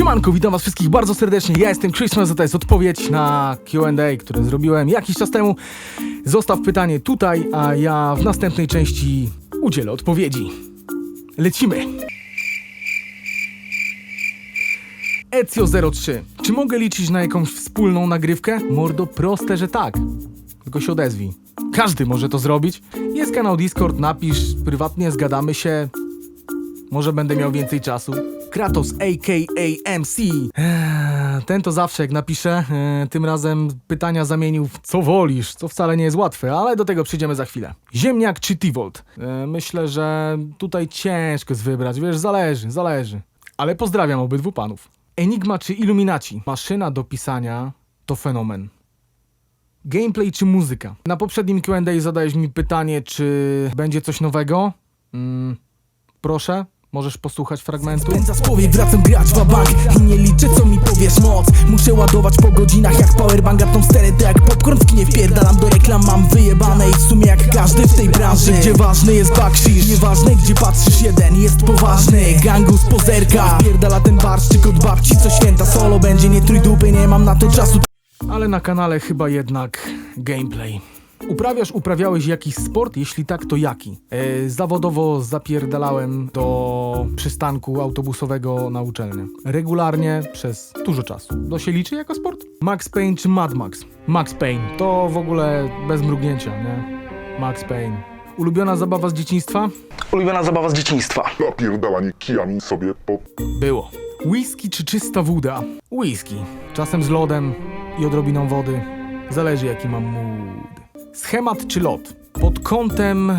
Siemanko, witam was wszystkich bardzo serdecznie. Ja jestem Christmas, a to jest odpowiedź na Q&A, które zrobiłem jakiś czas temu. Zostaw pytanie tutaj, a ja w następnej części udzielę odpowiedzi. Lecimy. Ezio03. Czy mogę liczyć na jakąś wspólną nagrywkę? Mordo, proste, że tak. Tylko się odezwij. Każdy może to zrobić. Jest kanał Discord, napisz prywatnie, zgadamy się. Może będę miał więcej czasu. Kratos, a.k.a. MC. Eee, Ten to zawsze jak napiszę. Eee, Tym razem pytania zamienił w co wolisz, co wcale nie jest łatwe, ale do tego przyjdziemy za chwilę. Ziemniak czy Tivolt? Eee, Myślę, że tutaj ciężko jest wybrać, wiesz, zależy, zależy. Ale pozdrawiam obydwu panów. Enigma czy Illuminaci? Maszyna do pisania to fenomen. Gameplay czy muzyka? Na poprzednim Q&A zadałeś mi pytanie, czy będzie coś nowego. Mm, proszę, możesz posłuchać fragmentu. Spędza spowie, wracam grać w bank I nie liczę co mi powiesz moc. Muszę ładować po godzinach jak powerbank Tą sterę to jak popcorn w kinie wpierdalam do reklam Mam wyjebane. I w sumie jak każdy w tej branży. Gdzie ważny jest bakszisz Nieważne gdzie patrzysz, jeden jest poważny. Gangus pozerka. Wpierdala ten barszczyk od babci co święta Solo. Będzie, nie trój dupy, nie mam na to czasu. Ale na kanale chyba jednak gameplay. Uprawiasz, uprawiałeś jakiś sport? Jeśli tak, to jaki? E, zawodowo zapierdalałem do przystanku autobusowego na uczelnię. Regularnie przez dużo czasu. To się liczy jako sport? Max Payne czy Mad Max? Max Payne. To w ogóle bez mrugnięcia, nie? Max Payne. Ulubiona zabawa z dzieciństwa? Ulubiona zabawa z dzieciństwa. napierdalanie kijami sobie po Było. Whisky czy czysta woda? Whisky. Czasem z lodem i odrobiną wody. Zależy jaki mam mood. Schemat czy lot? Pod kątem e,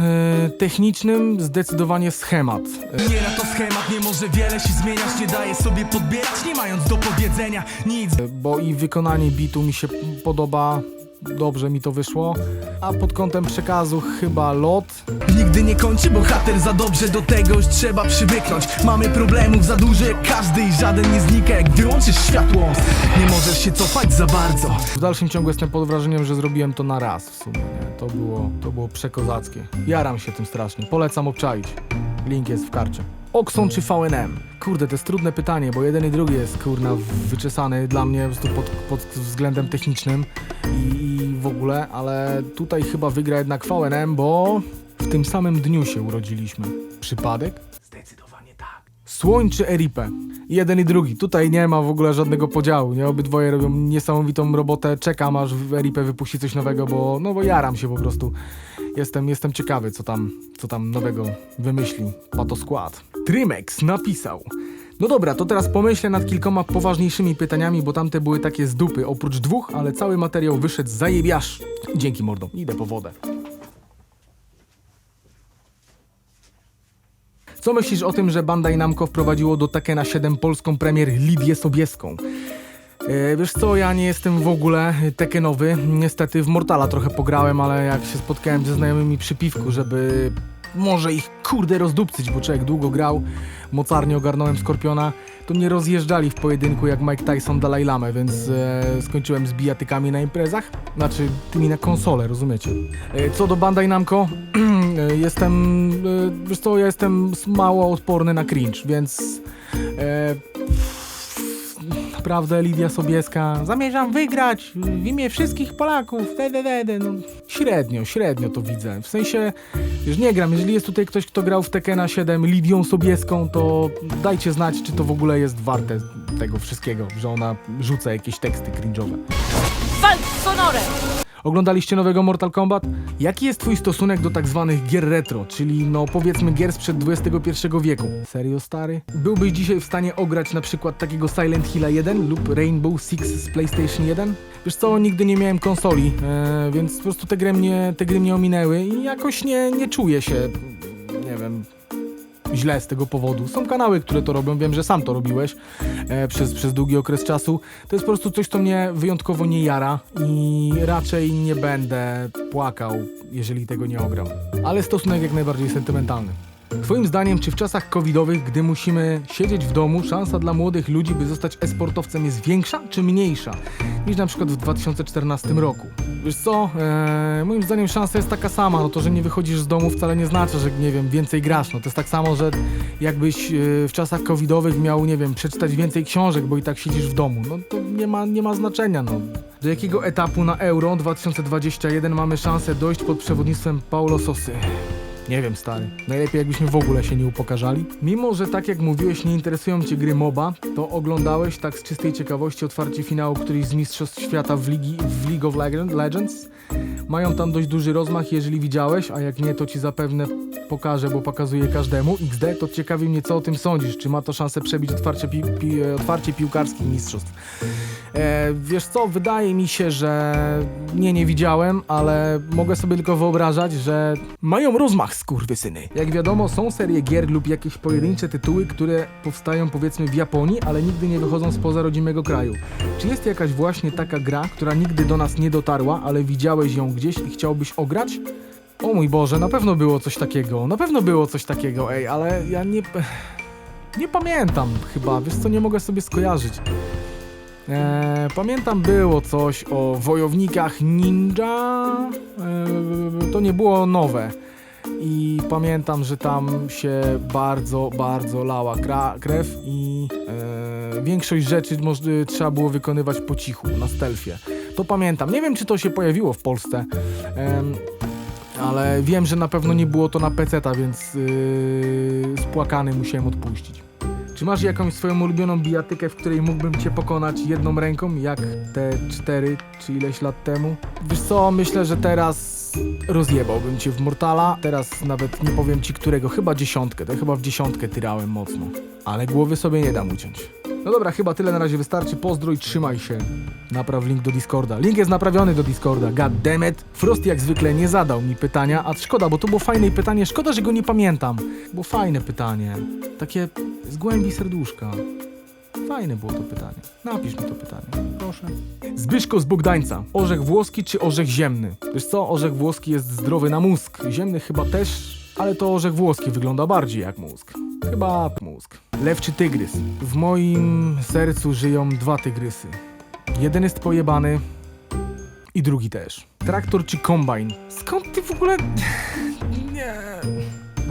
technicznym zdecydowanie schemat. Nie na to schemat, nie może wiele się zmieniać Nie daje sobie podbierać, nie mając do powiedzenia nic bo i wykonanie bitu mi się podoba. Dobrze mi to wyszło. A pod kątem przekazu chyba lot. Nigdy nie kończy bohater za dobrze do tego już trzeba przywyknąć Mamy problemów za dużo jak każdy i żaden nie znika jak wyłączysz światło Nie możesz się cofać za bardzo W dalszym ciągu jestem pod wrażeniem, że zrobiłem to na raz w sumie. Nie? To, było, to było przekozackie. Jaram się tym strasznie. Polecam obczaić. Link jest w karcie. Oxon czy VNM? Kurde, to jest trudne pytanie, bo jeden i drugi jest kurna wyczesany dla mnie po pod, pod względem technicznym i w ogóle, ale tutaj chyba wygra jednak VNM, bo w tym samym dniu się urodziliśmy. Przypadek? Zdecydowanie tak. Słoń czy Eripe? Jeden i drugi. Tutaj nie ma w ogóle żadnego podziału. Nie obydwoje robią niesamowitą robotę. Czekam aż w Eripe wypuści coś nowego, bo no bo jaram się po prostu. Jestem, jestem ciekawy, co tam, co tam nowego wymyśli Pato Skład. Trymex napisał. No dobra, to teraz pomyślę nad kilkoma poważniejszymi pytaniami, bo tamte były takie z dupy, oprócz dwóch, ale cały materiał wyszedł zajebiasz. Dzięki mordo, idę po wodę. Co myślisz o tym, że Bandai Namco wprowadziło do Tekena 7 polską premier Lidię Sobieską? E, wiesz co, ja nie jestem w ogóle Tekenowy. Niestety w Mortala trochę pograłem, ale jak się spotkałem ze znajomymi przy piwku, żeby może ich kurde rozdupcyć, bo człowiek długo grał, mocarnie ogarnąłem Skorpiona, to mnie rozjeżdżali w pojedynku jak Mike Tyson Dalai więc e, skończyłem z bijatykami na imprezach, znaczy tymi na konsolę, rozumiecie? E, co do Bandai Namco, e, jestem, e, wiesz co, ja jestem mało odporny na cringe, więc e, naprawdę Lidia Sobieska. Zamierzam wygrać w imię wszystkich Polaków. No, średnio, średnio to widzę. W sensie, już nie gram. Jeżeli jest tutaj ktoś, kto grał w Tekena 7 Lidią Sobieską, to dajcie znać, czy to w ogóle jest warte tego wszystkiego, że ona rzuca jakieś teksty cringe'owe. Walcz sonorem! Oglądaliście nowego Mortal Kombat? Jaki jest twój stosunek do tak zwanych gier retro, czyli no powiedzmy gier sprzed XXI wieku? Serio stary? Byłbyś dzisiaj w stanie ograć na przykład takiego Silent Hilla 1 lub Rainbow Six z PlayStation 1? Wiesz co, nigdy nie miałem konsoli, e, więc po prostu te gry mnie, te gry mnie ominęły i jakoś nie, nie czuję się, nie wiem, źle z tego powodu. Są kanały, które to robią, wiem, że sam to robiłeś e, przez, przez długi okres czasu. To jest po prostu coś, co mnie wyjątkowo nie jara i raczej nie będę płakał, jeżeli tego nie ogram. Ale stosunek jak najbardziej sentymentalny. Twoim zdaniem, czy w czasach covidowych, gdy musimy siedzieć w domu, szansa dla młodych ludzi, by zostać esportowcem jest większa czy mniejsza niż na przykład w 2014 roku? Wiesz co, eee, moim zdaniem szansa jest taka sama, no to, że nie wychodzisz z domu wcale nie znaczy, że nie wiem, więcej grasz, no to jest tak samo, że jakbyś e, w czasach covidowych miał, nie wiem, przeczytać więcej książek, bo i tak siedzisz w domu, no to nie ma, nie ma znaczenia, no. Do jakiego etapu na Euro 2021 mamy szansę dojść pod przewodnictwem Paulo Sosy? Nie wiem, stary. Najlepiej jakbyśmy w ogóle się nie upokarzali. Mimo, że tak jak mówiłeś, nie interesują cię gry MOBA, to oglądałeś tak z czystej ciekawości otwarcie finału któryś z Mistrzostw Świata w, Ligi, w League of Legend- Legends. Mają tam dość duży rozmach, jeżeli widziałeś, a jak nie, to ci zapewne pokażę, bo pokazuję każdemu. XD, to ciekawi mnie, co o tym sądzisz. Czy ma to szansę przebić otwarcie, pi pi otwarcie piłkarskich mistrzostw? E, wiesz co, wydaje mi się, że nie, nie widziałem, ale mogę sobie tylko wyobrażać, że mają rozmach skurwysyny. Jak wiadomo, są serie gier lub jakieś pojedyncze tytuły, które powstają powiedzmy w Japonii, ale nigdy nie wychodzą spoza rodzimego kraju. Czy jest jakaś właśnie taka gra, która nigdy do nas nie dotarła, ale widziałeś ją gdzieś i chciałbyś ograć? O mój Boże, na pewno było coś takiego, na pewno było coś takiego, ej, ale ja nie... Nie pamiętam chyba, wiesz co, nie mogę sobie skojarzyć. Eee, pamiętam było coś o wojownikach ninja. Eee, to nie było nowe. I pamiętam, że tam się bardzo, bardzo lała krew i eee, większość rzeczy moż- trzeba było wykonywać po cichu, na stealthie. To pamiętam. Nie wiem, czy to się pojawiło w Polsce. Em, ale wiem, że na pewno nie było to na PC-ta, więc spłakany musiałem odpuścić. Czy masz jakąś swoją ulubioną bijatykę, w której mógłbym cię pokonać jedną ręką, jak te cztery czy ileś lat temu? Wiesz co, myślę, że teraz rozjebałbym cię w Mortala. Teraz nawet nie powiem ci którego, chyba dziesiątkę, to chyba w dziesiątkę tyrałem mocno. Ale głowy sobie nie dam uciąć. No dobra, chyba tyle na razie wystarczy. Pozdrój, trzymaj się. Napraw link do Discorda. Link jest naprawiony do Discorda. God damn it. Frost jak zwykle nie zadał mi pytania, a szkoda, bo to było fajne pytanie. Szkoda, że go nie pamiętam. Było fajne pytanie. Takie z głębi serduszka. Fajne było to pytanie. Napisz mi to pytanie, proszę. Zbyszko z Bogdańca. Orzech włoski czy orzech ziemny? Wiesz co, orzech włoski jest zdrowy na mózg. Ziemny chyba też, ale to orzech włoski wygląda bardziej jak mózg. Chyba mózg. Lew czy tygrys? W moim sercu żyją dwa tygrysy. Jeden jest pojebany i drugi też. Traktor czy kombajn? Skąd ty w ogóle... Nie...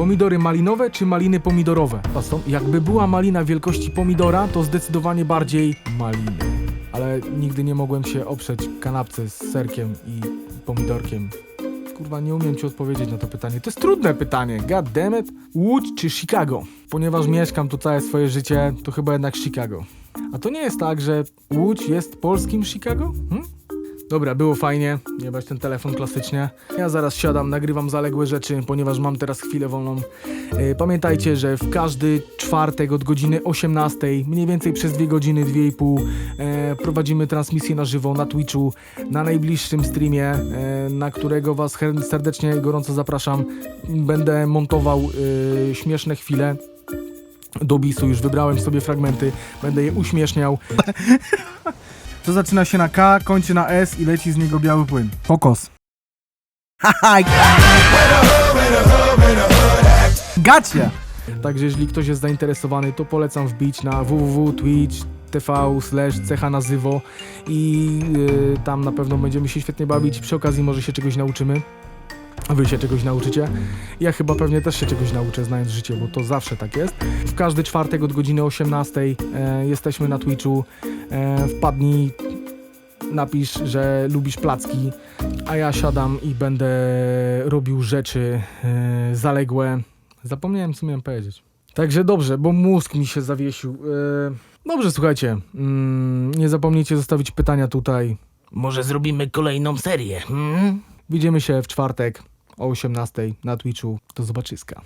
Pomidory malinowe czy maliny pomidorowe? Pasą? Jakby była malina wielkości pomidora, to zdecydowanie bardziej maliny. Ale nigdy nie mogłem się oprzeć kanapce z serkiem i pomidorkiem. Kurwa, nie umiem ci odpowiedzieć na to pytanie. To jest trudne pytanie. God damn it. Łódź czy Chicago? Ponieważ mieszkam tu całe swoje życie, to chyba jednak Chicago. A to nie jest tak, że Łódź jest polskim Chicago? Hm? Dobra, było fajnie, nie bać ten telefon klasycznie. Ja zaraz siadam, nagrywam zaległe rzeczy, ponieważ mam teraz chwilę wolną. E, Pamiętajcie, że w każdy czwartek od godziny 18, mniej więcej przez 2 godziny, 2,5 e, prowadzimy transmisję na żywo na Twitchu, na najbliższym streamie, e, na którego Was serdecznie gorąco zapraszam. Będę montował e, śmieszne chwile. Do bisu już wybrałem sobie fragmenty, będę je uśmieszniał. To zaczyna się na K, kończy na S i leci z niego biały płyn. Pokos. Gacie! Także jeżeli ktoś jest zainteresowany, to polecam wbić na www.twitch.tv slash cecha nazywo i yy, tam na pewno będziemy się świetnie bawić. Przy okazji może się czegoś nauczymy. Wy się czegoś nauczycie. Ja chyba pewnie też się czegoś nauczę, znając życie, bo to zawsze tak jest. W każdy czwartek od godziny 18 e, jesteśmy na Twitchu. E, wpadnij, napisz, że lubisz placki, a ja siadam i będę robił rzeczy e, zaległe. Zapomniałem, co miałem powiedzieć. Także dobrze, bo mózg mi się zawiesił. E, dobrze, słuchajcie. Mm, nie zapomnijcie zostawić pytania tutaj. Może zrobimy kolejną serię, hmm? Widzimy się w czwartek o 18 na Twitchu. Do zobaczyska.